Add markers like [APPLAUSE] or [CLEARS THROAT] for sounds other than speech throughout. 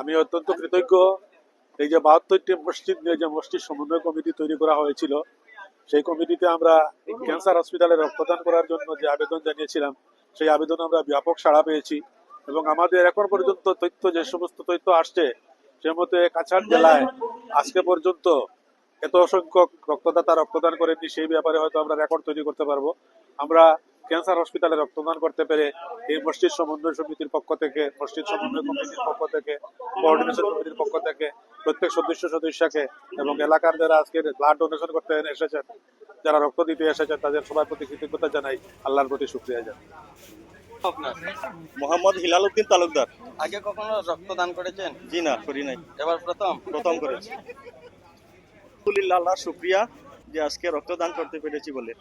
আমি অত্যন্ত কৃতজ্ঞ। এই যে বাহাত্তরটি মসজিদ নিয়ে যে মসজিদ সমন্বয় কমিটি তৈরি করা হয়েছিল, সেই কমিটিতে আমরা ক্যান্সার হসপিটালে রক্তদান করার জন্য যে আবেদন জানিয়েছিলাম, সেই আবেদন আমরা ব্যাপক সাড়া পেয়েছি এবং আমাদের এখন পর্যন্ত তথ্য, যে সমস্ত তথ্য আসছে সে মতে কাছাড় জেলায় আজকে পর্যন্ত এত সংখ্যক রক্তদাতা রক্তদান করেননি, সেই ব্যাপারে হয়তো আমরা রেকর্ড তৈরি করতে পারব। আমরা ক্যান্সার হসপিটালে রক্তদান করতে পেরে এই মসজিদ সমন্বয় সমিতির পক্ষ থেকে মসজিদ সমন্বয় কমিটির পক্ষ থেকে কোঅর্ডিনেশন কমিটির পক্ষ থেকে প্রত্যেক সদস্য সদস্যকে এবং এলাকার যারা আজকে ব্লাড ডোনেশন করতে এসেছেন যারা রক্ত দিতে এসেছেন তাদের সবার প্রতি কৃতজ্ঞতা জানাই আল্লাহর প্রতি শুক্রিয়া জানাই। মোহাম্মদ হিলাল উদ্দিন তালুকদার। আগে কখনো রক্তদান করেছেন? জি না করি নাই। এবার প্রথম? প্রথম করেছি। আলহামদুলিল্লাহ আল্লাহ শুক্রিয়া যে আজকে রক্তদান করতে পেরেছি বলে?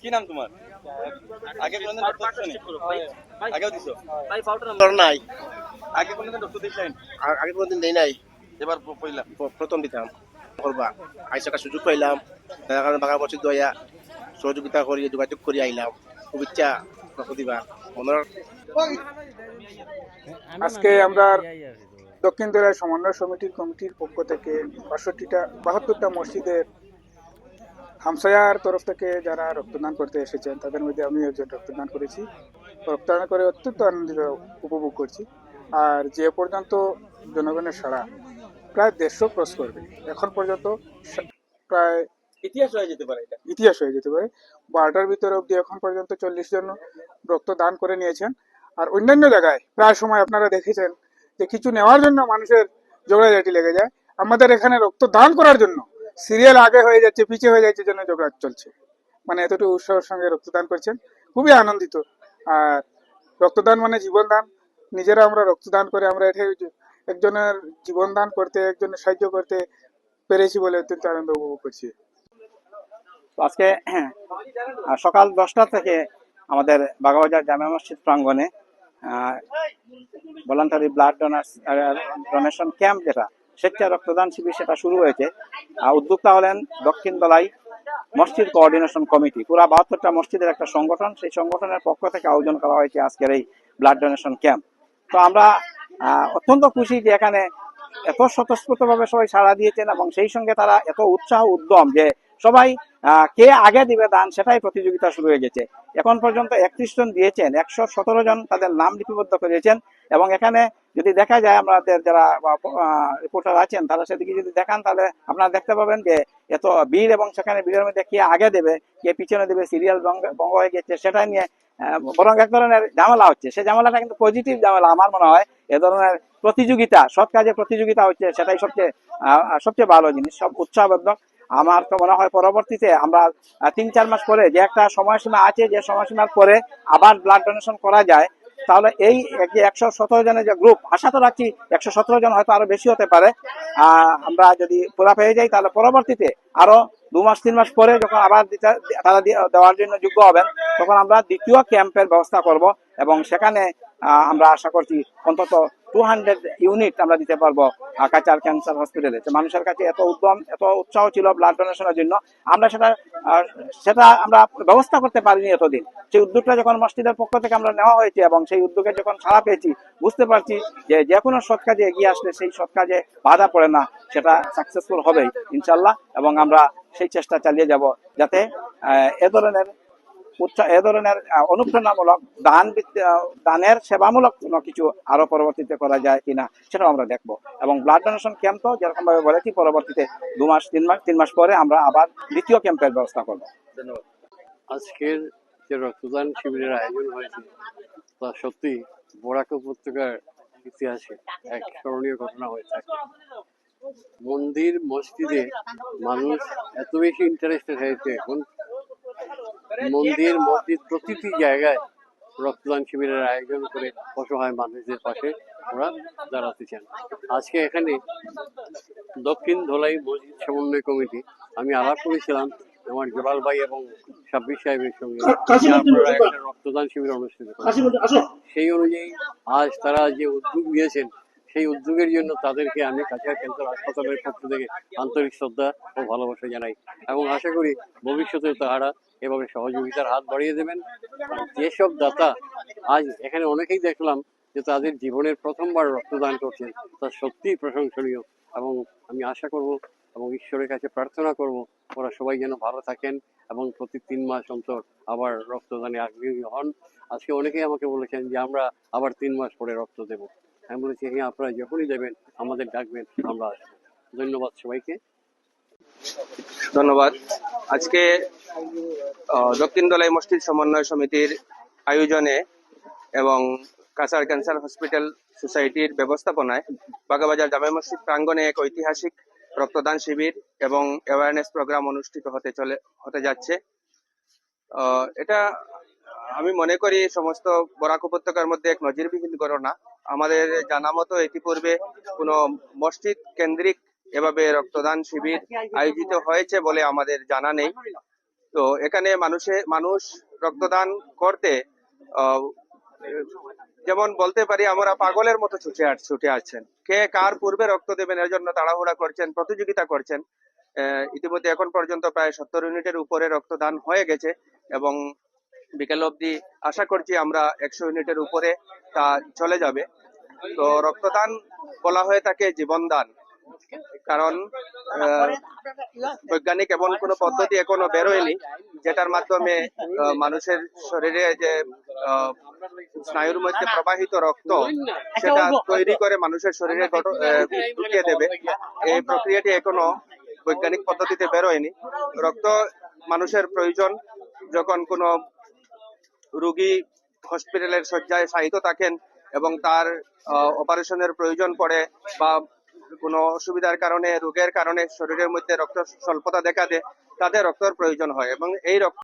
কি নাম তোমার? আগে কোনদিন দিছো? নাই। আগে কোনদিন আর আগে কোনদিন দেই নাই। এবার প- পইলা। প- প্রথম দিতাম। করবা। সুযোগ পাইলাম। তার কারণে মসজিদ দয়া সহযোগিতা করি যোগাযোগ করে আইলাম। ইচ্ছা দিবা মনের আজকে আমরা দক্ষিণ জেলার সমন্বয় সমিতির কমিটির পক্ষ থেকে বাষট্টিটা বাহাত্তরটা মসজিদের হামসায়ার তরফ থেকে যারা রক্তদান করতে এসেছেন তাদের মধ্যে আমি একজন রক্তদান করেছি। রক্তদান করে অত্যন্ত আনন্দিত উপভোগ করছি। আর যে পর্যন্ত জনগণের সাড়া প্রায় দেড়শো ক্রস করবে। এখন পর্যন্ত প্রায় ইতিহাস হয়ে যেতে পারে এটা। ইতিহাস হয়ে যেতে পারে। বারোটার ভিতরে অবধি এখন পর্যন্ত চল্লিশ জন রক্ত দান করে নিয়েছেন। আর অন্যান্য জায়গায় প্রায় সময় আপনারা দেখেছেন যে কিছু নেওয়ার জন্য মানুষের ঝগড়াঝাটি লেগে যায়। আমাদের এখানে রক্ত দান করার জন্য সিরিয়াল আগে হয়ে যাচ্ছে, পিছিয়ে হয়ে যাচ্ছে, জন্য ঝগড়া চলছে। মানে এতটুকু উৎসাহের সঙ্গে রক্তদান করছেন। খুবই আনন্দিত। আর রক্তদান মানে জীবনদান। নিজেরা আমরা রক্তদান করে আমরা এটা একজনের জীবনদান করতে, একজনের সাহায্য করতে পেরেছি বলে অত্যন্ত আনন্দ উপভোগ করছি। আজকে [CLEARS THROAT] সকাল দশটা থেকে আমাদের বাগাবাজার জামা মসজিদ প্রাঙ্গণে voluntary blood donor donation camp যেটা স্বেচ্ছা রক্তদান শিবির সেটা শুরু হয়েছে। আহ, উদ্যোক্তা হলেন দক্ষিণ দলাই মসজিদ কোঅর্ডিনেশন কমিটি পুরা বাহাত্তরটা মসজিদের একটা সংগঠন। সেই সংগঠনের পক্ষ থেকে আয়োজন করা হয়েছে আজকের এই ব্লাড ডোনেশন ক্যাম্প তো আমরা অত্যন্ত খুশি যে এখানে এত স্বতঃস্ফূর্তভাবে সবাই সাড়া দিয়েছেন এবং সেই সঙ্গে তারা এত উৎসাহ উদ্যম যে সবাই কে আগে দিবে দান সেটাই প্রতিযোগিতা শুরু হয়ে গেছে। এখন পর্যন্ত একত্রিশ জন দিয়েছেন একশো সতেরো জন তাদের নাম লিপিবদ্ধ করেছেন এবং এখানে যদি দেখা যায় আমাদের যারা রিপোর্টার আছেন তারা সেদিকে যদি দেখান, তাহলে আপনারা দেখতে পাবেন যে এত ভিড় এবং সেখানে ভিড়ের মধ্যে কে আগে দেবে, কে পিছনে দেবে সিরিয়াল ভঙ্গ হয়ে গেছে, সেটা নিয়ে বরং এক ধরনের ঝামেলা হচ্ছে। সেই ঝামেলাটা কিন্তু পজিটিভ ঝামেলা আমার মনে হয়। এ ধরনের প্রতিযোগিতা, সৎ কাজে প্রতিযোগিতা হচ্ছে, সেটাই সবচেয়ে সবচেয়ে ভালো জিনিস, সব উৎসাহবদ্ধক আমার তো মনে হয় পরবর্তীতে আমরা তিন চার মাস পরে যে একটা সময়সীমা আছে, যে সময়সীমার পরে আবার ব্লাড ডোনেশন করা যায় তাহলে এই একশো সতেরো জনের যে গ্রুপ আশা তো রাখছি একশো সতেরো জন হয়তো আরও বেশি হতে পারে। আমরা যদি পুরা পেয়ে যাই, তাহলে পরবর্তীতে আরও দু মাস, তিন মাস পরে যখন আবার তারা দেওয়ার জন্য যোগ্য হবেন, তখন আমরা দ্বিতীয় ক্যাম্পের ব্যবস্থা করব এবং সেখানে আমরা আশা করছি অন্তত টু হান্ড্রেড ইউনিট আমরা দিতে পারব কাচার ক্যান্সার হসপিটালে। তো মানুষের কাছে এত উদ্যম, এত উৎসাহ ছিল ব্লাড ডোনেশনের জন্য। আমরা সেটা সেটা আমরা ব্যবস্থা করতে পারিনি এতদিন। সেই উদ্যোগটা যখন মসজিদের পক্ষ থেকে আমরা নেওয়া হয়েছে এবং সেই উদ্যোগে যখন সাড়া পেয়েছি, বুঝতে পারছি যে যে কোনো সৎ কাজে এগিয়ে আসলে সেই সৎ কাজে বাধা পড়ে না। সেটা সাকসেসফুল হবেই, ইনশাল্লাহ। এবং আমরা সেই চেষ্টা চালিয়ে যাব যাতে এ ধরনের এ ধরনের অনুপ্রেরণামূলক দান দানের সেবামূলক কোনো কিছু আরও পরবর্তীতে করা যায় কিনা সেটাও আমরা দেখব। এবং ব্লাড ডোনেশন ক্যাম্প তো যেরকম ভাবে বলেছি, পরবর্তীতে দু মাস, তিন মাস তিন মাস পরে আমরা আবার দ্বিতীয় ক্যাম্পের ব্যবস্থা করব। ধন্যবাদ। আজকের যে রক্তদান শিবিরের আয়োজন হয়েছে তা সত্যি বরাক উপত্যকার ইতিহাসে এক স্মরণীয় ঘটনা হয়ে থাকে। মন্দির, মসজিদে মানুষ এত বেশি ইন্টারেস্টেড হয়েছে এখন মন্দির মসজিদ প্রতিটি জায়গায় রক্তদান শিবিরের আয়োজন করে অসহায় মানুষদের পাশে ওরা দাঁড়াতে চান। আজকে এখানে দক্ষিণ ধলাই মসজিদ সমন্বয় কমিটি আমি আলাপ করেছিলাম আমার জলাল ভাই এবং সাব্বির সাহেবের সঙ্গে। একটা রক্তদান শিবির অনুষ্ঠিত সেই অনুযায়ী আজ তারা যে উদ্যোগ নিয়েছেন সেই উদ্যোগের জন্য তাদেরকে আমি কাছাড় ক্যান্সার হাসপাতালের পক্ষ থেকে আন্তরিক শ্রদ্ধা ও ভালোবাসা জানাই। এবং আশা করি ভবিষ্যতে তাহারা এভাবে সহযোগিতার হাত বাড়িয়ে দেবেন। যেসব দাতা আজ এখানে অনেকেই দেখলাম যে তাদের জীবনের প্রথমবার রক্তদান করছেন, তা সত্যিই প্রশংসনীয় এবং আমি আশা করব এবং ঈশ্বরের কাছে প্রার্থনা করব ওরা সবাই যেন ভালো থাকেন এবং প্রতি তিন মাস অন্তর আবার রক্তদানে আগ্রহী হন। আজকে অনেকেই আমাকে বলেছেন যে আমরা আবার তিন মাস পরে রক্ত দেব। আমি বলেছি হ্যাঁ আপনারা যখনই দেবেন, আমাদের ডাকবেন, আমরা আসব। ধন্যবাদ সবাইকে। ধন্যবাদ। আজকে দক্ষিণ দলাই মসজিদ সমন্বয় সমিতির আয়োজনে এবং কাছাড় ক্যান্সার হসপিটাল সোসাইটির ব্যবস্থাপনায় বাগাবাজার জামে মসজিদ প্রাঙ্গণে এক ঐতিহাসিক রক্তদান শিবির এবং অ্যাওয়ারনেস প্রোগ্রাম অনুষ্ঠিত হতে চলে, হতে যাচ্ছে। এটা আমি মনে করি সমস্ত বরাক উপত্যকার মধ্যে এক নজিরবিহীন ঘটনা। আমাদের জানা মতো ইতিপূর্বে কোনো মসজিদ কেন্দ্রিক এভাবে রক্তদান শিবির আয়োজিত হয়েছে বলে আমাদের জানা নেই। তো এখানে মানুষে, মানুষ রক্তদান করতে যেমন বলতে পারি, আমরা পাগলের মতো ছুটে ছুটে আসছেন। কে কার পূর্বে রক্ত দেবেন, এর জন্য তাড়াহুড়া করছেন, প্রতিযোগিতা করছেন ইতিমধ্যে এখন পর্যন্ত প্রায় সত্তর ইউনিটের উপরে রক্তদান হয়ে গেছে এবং বিকেল অবধি আশা করছি আমরা একশো ইউনিটের উপরে তা চলে যাবে। তো রক্তদান বলা হয়ে থাকে জীবনদান। কারণ বৈজ্ঞানিক এমন কোনো পদ্ধতি এখনও বেরোয়নি, যেটার মাধ্যমে মানুষের শরীরে যে স্নায়ুর মধ্যে প্রবাহিত রক্ত, সেটা তৈরি করে মানুষের শরীরে ঢুকিয়ে দেবে। এই প্রক্রিয়াটি এখনও বৈজ্ঞানিক পদ্ধতিতে বেরোয়নি। রক্ত মানুষের প্রয়োজন, যখন কোনো রুগী হসপিটালের শয্যায় শায়িত থাকেন এবং তার অপারেশনের প্রয়োজন পড়ে বা কোনো অসুবিধার কারণে, রোগের কারণে শরীরের মধ্যে রক্ত স্বল্পতা দেখা দেয় তাদের রক্তর প্রয়োজন হয় এবং এই রক্ত